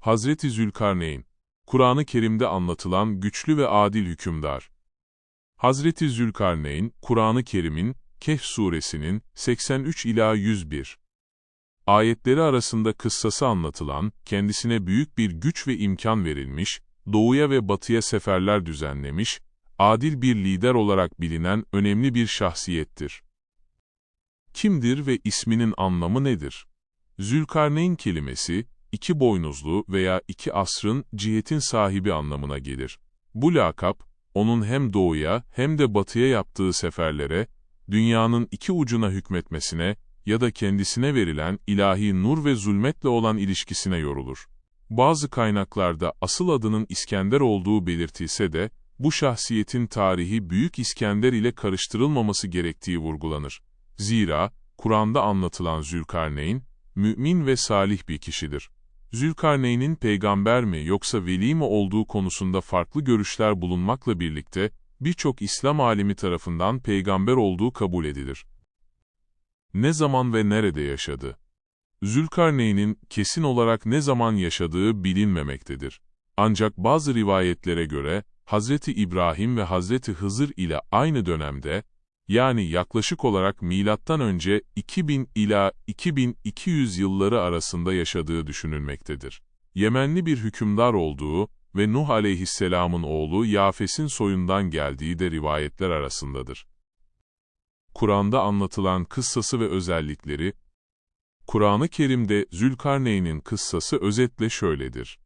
Hazreti Zülkarneyn, Kur'an-ı Kerim'de anlatılan güçlü ve adil hükümdar. Hazreti Zülkarneyn, Kur'an-ı Kerim'in Kehf suresinin 83 ila 101 ayetleri arasında kıssası anlatılan, kendisine büyük bir güç ve imkan verilmiş, doğuya ve batıya seferler düzenlemiş, adil bir lider olarak bilinen önemli bir şahsiyettir. Kimdir ve isminin anlamı nedir? Zülkarneyn kelimesi, iki boynuzlu veya iki asrın cihetin sahibi anlamına gelir. Bu lakap, onun hem doğuya hem de batıya yaptığı seferlere, dünyanın iki ucuna hükmetmesine ya da kendisine verilen ilahi nur ve zulmetle olan ilişkisine yorulur. Bazı kaynaklarda asıl adının İskender olduğu belirtilse de, bu şahsiyetin tarihi Büyük İskender ile karıştırılmaması gerektiği vurgulanır. Zira, Kur'an'da anlatılan Zülkarneyn, mümin ve salih bir kişidir. Zülkarneyn'in peygamber mi yoksa veli mi olduğu konusunda farklı görüşler bulunmakla birlikte, birçok İslam alimi tarafından peygamber olduğu kabul edilir. Ne zaman ve nerede yaşadı? Zülkarneyn'in kesin olarak ne zaman yaşadığı bilinmemektedir. Ancak bazı rivayetlere göre, Hazreti İbrahim ve Hazreti Hızır ile aynı dönemde, yani yaklaşık olarak milattan önce 2000 ila 2200 yılları arasında yaşadığı düşünülmektedir. Yemenli bir hükümdar olduğu ve Nuh aleyhisselamın oğlu Yafes'in soyundan geldiği de rivayetler arasındadır. Kur'an'da anlatılan kıssası ve özellikleri, Kur'an-ı Kerim'de Zülkarneyn'in kıssası özetle şöyledir.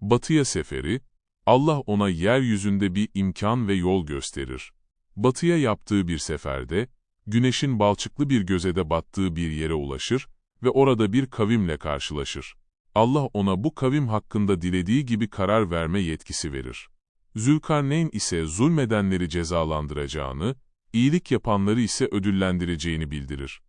Batıya seferi, Allah ona yeryüzünde bir imkan ve yol gösterir. Batıya yaptığı bir seferde, güneşin balçıklı bir gözede battığı bir yere ulaşır ve orada bir kavimle karşılaşır. Allah ona bu kavim hakkında dilediği gibi karar verme yetkisi verir. Zülkarneyn ise zulmedenleri cezalandıracağını, iyilik yapanları ise ödüllendireceğini bildirir.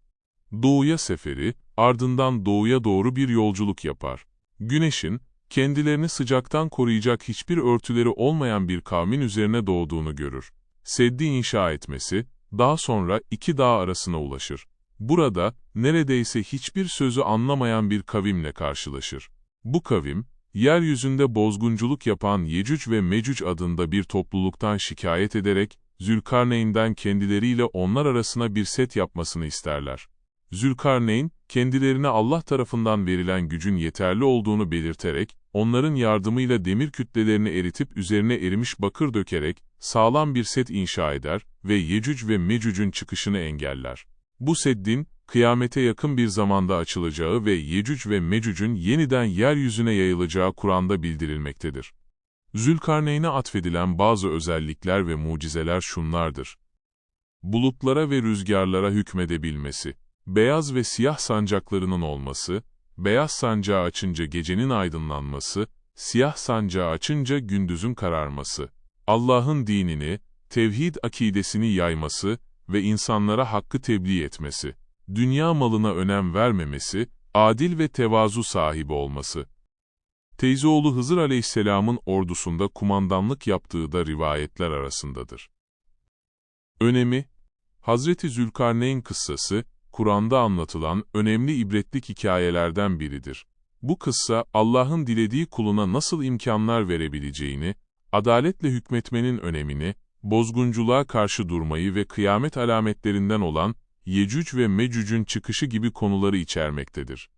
Doğuya seferi, ardından doğuya doğru bir yolculuk yapar. Güneşin, kendilerini sıcaktan koruyacak hiçbir örtüleri olmayan bir kavmin üzerine doğduğunu görür. Seddi inşa etmesi, daha sonra iki dağ arasına ulaşır. Burada, neredeyse hiçbir sözü anlamayan bir kavimle karşılaşır. Bu kavim, yeryüzünde bozgunculuk yapan Yecüc ve Mecüc adında bir topluluktan şikayet ederek, Zülkarneyn'den kendileriyle onlar arasına bir set yapmasını isterler. Zülkarneyn, kendilerine Allah tarafından verilen gücün yeterli olduğunu belirterek, onların yardımıyla demir kütlelerini eritip üzerine erimiş bakır dökerek, sağlam bir set inşa eder ve Yecüc ve Mecüc'ün çıkışını engeller. Bu seddin, kıyamete yakın bir zamanda açılacağı ve Yecüc ve Mecüc'ün yeniden yeryüzüne yayılacağı Kur'an'da bildirilmektedir. Zülkarneyn'e atfedilen bazı özellikler ve mucizeler şunlardır. Bulutlara ve rüzgarlara hükmedebilmesi, beyaz ve siyah sancaklarının olması, beyaz sancağı açınca gecenin aydınlanması, siyah sancağı açınca gündüzün kararması, Allah'ın dinini, tevhid akidesini yayması ve insanlara hakkı tebliğ etmesi, dünya malına önem vermemesi, adil ve tevazu sahibi olması. Teyzeoğlu Hızır aleyhisselamın ordusunda kumandanlık yaptığı da rivayetler arasındadır. Önemi, Hazreti Zülkarneyn kıssası, Kur'an'da anlatılan önemli ibretlik hikayelerden biridir. Bu kıssa, Allah'ın dilediği kuluna nasıl imkanlar verebileceğini, adaletle hükmetmenin önemini, bozgunculuğa karşı durmayı ve kıyamet alametlerinden olan Yecüc ve Mecüc'ün çıkışı gibi konuları içermektedir.